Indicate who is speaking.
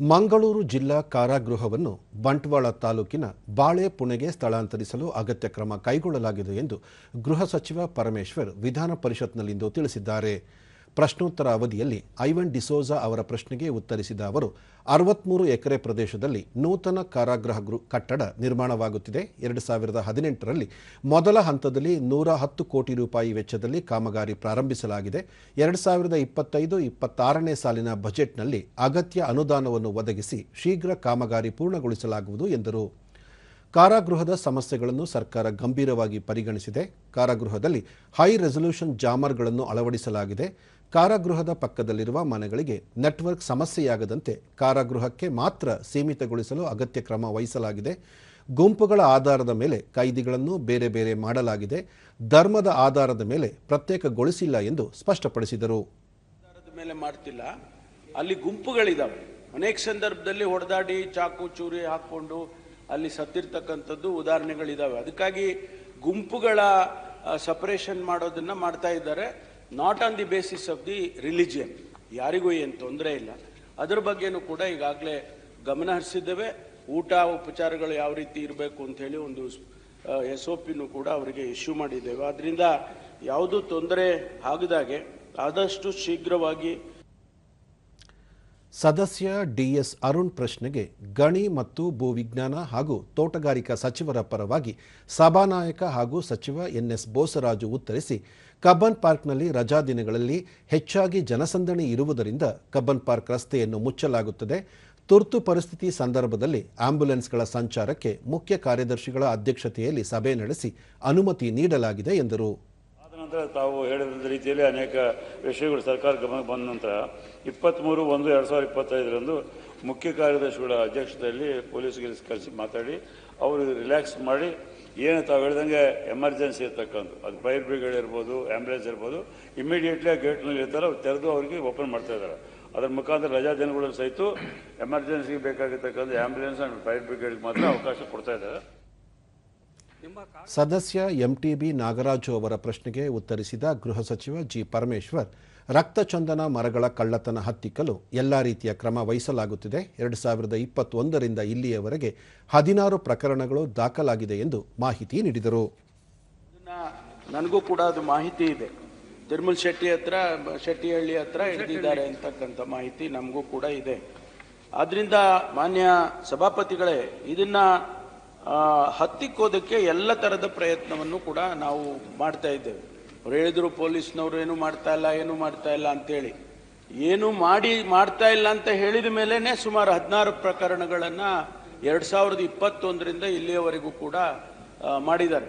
Speaker 1: ಮಂಗಳೂರು ಜಿಲ್ಲಾ ಕಾರಾಗೃಹವನ್ನು ಬಂಟ್ವಾಳ ತಾಲೂಕಿನ ಬಾಳೆಪುಣೆಗೆ ಸ್ಥಳಾಂತರಿಸಲು ಅಗತ್ಯ ಕ್ರಮ ಕೈಗೊಳ್ಳಲಾಗಿದೆ ಎಂದು ಗೃಹ ಸಚಿವ ಪರಮೇಶ್ವರ್ ವಿಧಾನ ಪರಿಷತ್ನಲ್ಲಿಂದು ತಿಳಿಸಿದ್ದಾರೆ. ಪ್ರಶ್ನೋತ್ತರ ಅವಧಿಯಲ್ಲಿ ಐವನ್ ಡಿಸೋಜಾ ಅವರ ಪ್ರಶ್ನೆಗೆ ಉತ್ತರಿಸಿದ ಅವರು, ಅರವತ್ಮೂರು ಎಕರೆ ಪ್ರದೇಶದಲ್ಲಿ ನೂತನ ಕಾರಾಗೃಹ ಕಟ್ಟಡ ನಿರ್ಮಾಣವಾಗುತ್ತಿದೆ. ಎರಡು ಸಾವಿರದ ಹದಿನೆಂಟರಲ್ಲಿ ಮೊದಲ ಹಂತದಲ್ಲಿ ನೂರ ಹತ್ತು ಕೋಟಿ ರೂಪಾಯಿ ವೆಚ್ಚದಲ್ಲಿ ಕಾಮಗಾರಿ ಪ್ರಾರಂಭಿಸಲಾಗಿದೆ. ಎರಡು ಸಾವಿರದ ಇಪ್ಪತ್ತೈದು, ಇಪ್ಪತ್ತಾರನೇ ಸಾಲಿನ ಬಜೆಟ್ನಲ್ಲಿ ಅಗತ್ಯ ಅನುದಾನವನ್ನು ಒದಗಿಸಿ ಶೀಘ್ರ ಕಾಮಗಾರಿ ಪೂರ್ಣಗೊಳಿಸಲಾಗುವುದು ಎಂದರು. ಕಾರಾಗೃಹದ ಸಮಸ್ಯೆಗಳನ್ನು ಸರ್ಕಾರ ಗಂಭೀರವಾಗಿ ಪರಿಗಣಿಸಿದೆ. ಕಾರಾಗೃಹದಲ್ಲಿ ಹೈ ರೆಸಲ್ಯೂಷನ್ ಜಾಮರ್ಗಳನ್ನು ಅಳವಡಿಸಲಾಗಿದೆ. ಕಾರಾಗೃಹದ ಪಕ್ಕದಲ್ಲಿರುವ ಮನೆಗಳಿಗೆ ನೆಟ್ವರ್ಕ್ ಸಮಸ್ಯೆಯಾಗದಂತೆ ಕಾರಾಗೃಹಕ್ಕೆ ಮಾತ್ರ ಸೀಮಿತಗೊಳಿಸಲು ಅಗತ್ಯ ಕ್ರಮ ವಹಿಸಲಾಗಿದೆ. ಗುಂಪುಗಳ ಆಧಾರದ ಮೇಲೆ ಕೈದಿಗಳನ್ನು ಬೇರೆ ಬೇರೆ ಮಾಡಲಾಗಿದೆ. ಧರ್ಮದ ಆಧಾರದ ಮೇಲೆ ಪ್ರತ್ಯೇಕಗೊಳಿಸಿಲ್ಲ ಎಂದು ಸ್ಪಷ್ಟಪಡಿಸಿದರು.
Speaker 2: ಮೇಲೆ ಮಾಡ್ತಿಲ್ಲ. ಅಲ್ಲಿ ಗುಂಪುಗಳಿದಾವೆ. ಅನೇಕ ಸಂದರ್ಭದಲ್ಲಿ ಹೊಡೆದಾಡಿ ಚಾಕು, ಚೂರಿ ಹಾಕೊಂಡು ಅಲ್ಲಿ ಸತ್ತಿರ್ತಕ್ಕಂಥದ್ದು ಉದಾಹರಣೆಗಳಿದ್ದಾವೆ ಅದಕ್ಕಾಗಿ ಗುಂಪುಗಳ ಸಪರೇಷನ್ ಮಾಡೋದನ್ನು ಮಾಡ್ತಾ ಇದ್ದಾರೆ. Not on the basis of the religion ಯಾರಿಗೂ ಏನು ತೊಂದರೆ ಇಲ್ಲ. ಅದ್ರ ಬಗ್ಗೆನೂ ಕೂಡ ಈಗಾಗಲೇ ಗಮನ ಹರಿಸಿದ್ದೇವೆ. ಊಟ, ಉಪಚಾರಗಳು ಯಾವ ರೀತಿ ಇರಬೇಕು ಅಂತ ಹೇಳಿ ಒಂದು ಎಸ್ ಒ ಪಿನೂ ಕೂಡ ಅವರಿಗೆ ಇಶ್ಯೂ ಮಾಡಿದ್ದೇವೆ. ಅದರಿಂದ ಯಾವುದೂ ತೊಂದರೆ ಆಗದಾಗೆ ಆದಷ್ಟು ಶೀಘ್ರವಾಗಿ
Speaker 1: ಸದಸ್ಯ ಡಿಎಸ್ ಅರುಣ್ ಪ್ರಶ್ನೆಗೆ ಗಣಿ ಮತ್ತು ಭೂವಿಜ್ಞಾನ ಹಾಗೂ ತೋಟಗಾರಿಕಾ ಸಚಿವರ ಪರವಾಗಿ ಸಭಾನಾಯಕ ಹಾಗೂ ಸಚಿವ ಎನ್ಎಸ್ ಬೋಸರಾಜು ಉತ್ತರಿಸಿ, ಕಬ್ಬನ್ ಪಾರ್ಕ್ನಲ್ಲಿ ರಜಾ ದಿನಗಳಲ್ಲಿ ಹೆಚ್ಚಾಗಿ ಜನಸಂದಣಿ ಇರುವುದರಿಂದ ಕಬ್ಬನ್ ಪಾರ್ಕ್ ರಸ್ತೆಯನ್ನು ಮುಚ್ಚಲಾಗುತ್ತದೆ. ತುರ್ತು ಪರಿಸ್ಥಿತಿ ಸಂದರ್ಭದಲ್ಲಿ ಆಂಬ್ಯುಲೆನ್ಸ್ಗಳ ಸಂಚಾರಕ್ಕೆ ಮುಖ್ಯ ಕಾರ್ಯದರ್ಶಿಗಳ ಅಧ್ಯಕ್ಷತೆಯಲ್ಲಿ ಸಭೆ ನಡೆಸಿ ಅನುಮತಿ ನೀಡಲಾಗಿದೆ ಎಂದರು.
Speaker 3: ನಂತರ ತಾವು ಹೇಳಿದ ರೀತಿಯಲ್ಲಿ ಅನೇಕ ವಿಷಯಗಳು ಸರ್ಕಾರ ಗಮನಕ್ಕೆ ಬಂದ ನಂತರ ಇಪ್ಪತ್ತ್ಮೂರು ಒಂದು ಎರಡು ಸಾವಿರದ ಇಪ್ಪತ್ತೈದರಂದು ಮುಖ್ಯ ಕಾರ್ಯದರ್ಶಿಗಳ ಅಧ್ಯಕ್ಷತೆಯಲ್ಲಿ ಪೊಲೀಸ್ಗೆ ಕರೆಸಿ ಮಾತಾಡಿ, ಅವರು ರಿಲ್ಯಾಕ್ಸ್ ಮಾಡಿ, ಏನು ತಾವು ಹೇಳ್ದಂಗೆ ಎಮರ್ಜೆನ್ಸಿ ಇರ್ತಕ್ಕಂಥ ಅದು ಫೈರ್ ಬ್ರಿಗೇಡ್ ಇರ್ಬೋದು ಆ್ಯಂಬುಲೆನ್ಸ್ ಇರ್ಬೋದು ಇಮಿಡಿಯೇಟ್ಲಿ ಆ ಗೇಟ್ನಲ್ಲಿ ಇರ್ತಾರೆ, ಅವ್ರು ತೆರೆದು ಅವರಿಗೆ ಓಪನ್ ಮಾಡ್ತಾ ಇದ್ದಾರೆ. ಅದರ ಮುಖಾಂತರ ರಜಾ ದಿನಗಳಲ್ಲಿ ಸಹಿತ ಎಮರ್ಜೆನ್ಸಿಗೆ ಬೇಕಾಗಿರ್ತಕ್ಕಂಥ ಆ್ಯಂಬುಲೆನ್ಸ್ ಆ್ಯಂಡ್ ಫೈರ್ ಬ್ರಿಗೇಡ್ಗೆ ಮಾತ್ರ ಅವಕಾಶ ಕೊಡ್ತಾ ಇದ್ದಾರೆ.
Speaker 1: ಸದಸ್ಯ ಎಂಟಿಬಿ ನಾಗರಾಜು ಅವರ ಪ್ರಶ್ನೆಗೆ ಉತ್ತರಿಸಿದ ಗೃಹ ಸಚಿವ ಜಿ ಪರಮೇಶ್ವರ್ ರಕ್ತಚಂದನ ಮರಗಳ ಕಳ್ಳತನ ಹತ್ತಿಕ್ಕಲು ಎಲ್ಲ ರೀತಿಯ ಕ್ರಮ ವಹಿಸಲಾಗುತ್ತಿದೆ. ಎರಡು ಸಾವಿರದ ಇಪ್ಪತ್ತೊಂದರಿಂದ ಇಲ್ಲಿಯವರೆಗೆ ಹದಿನಾರು ಪ್ರಕರಣಗಳು ದಾಖಲಾಗಿದೆ ಎಂದು ಮಾಹಿತಿ ನೀಡಿದರು.
Speaker 2: ನನಗೂ ಕೂಡ ಅದು ಮಾಹಿತಿ ಇದೆ. ತಿರುಮಲ್ ಶೆಟ್ಟಿ ಹತ್ರ, ಶೆಟ್ಟಿಹಳ್ಳಿ ಹತ್ರ ಹಿಡಿದಿದ್ದಾರೆ ಅಂತಕ್ಕಂಥ ಮಾಹಿತಿ ನಮಗೂ ಕೂಡ ಇದೆ. ಆದ್ರಿಂದ ಮಾನ್ಯ ಸಭಾಪತಿಗಳೇ, ಇದನ್ನ ಹತ್ತಿಕ್ಕೋದಕ್ಕೆ ಎಲ್ಲ ಥರದ ಪ್ರಯತ್ನವನ್ನು ಕೂಡ ನಾವು ಮಾಡ್ತಾ ಇದ್ದೇವೆ. ಅವ್ರು ಹೇಳಿದ್ರು ಪೊಲೀಸ್ನವರು ಏನು ಮಾಡ್ತಾ ಇಲ್ಲ, ಏನು ಮಾಡ್ತಾ ಇಲ್ಲ ಅಂತೇಳಿ. ಏನು ಮಾಡಿ, ಮಾಡ್ತಾ ಇಲ್ಲ ಅಂತ ಹೇಳಿದ ಮೇಲೇ ಸುಮಾರು ಹದಿನಾರು ಪ್ರಕರಣಗಳನ್ನು ಎರಡು ಸಾವಿರದ ಇಪ್ಪತ್ತೊಂದರಿಂದ ಇಲ್ಲಿಯವರೆಗೂ ಕೂಡ ಮಾಡಿದ್ದಾರೆ.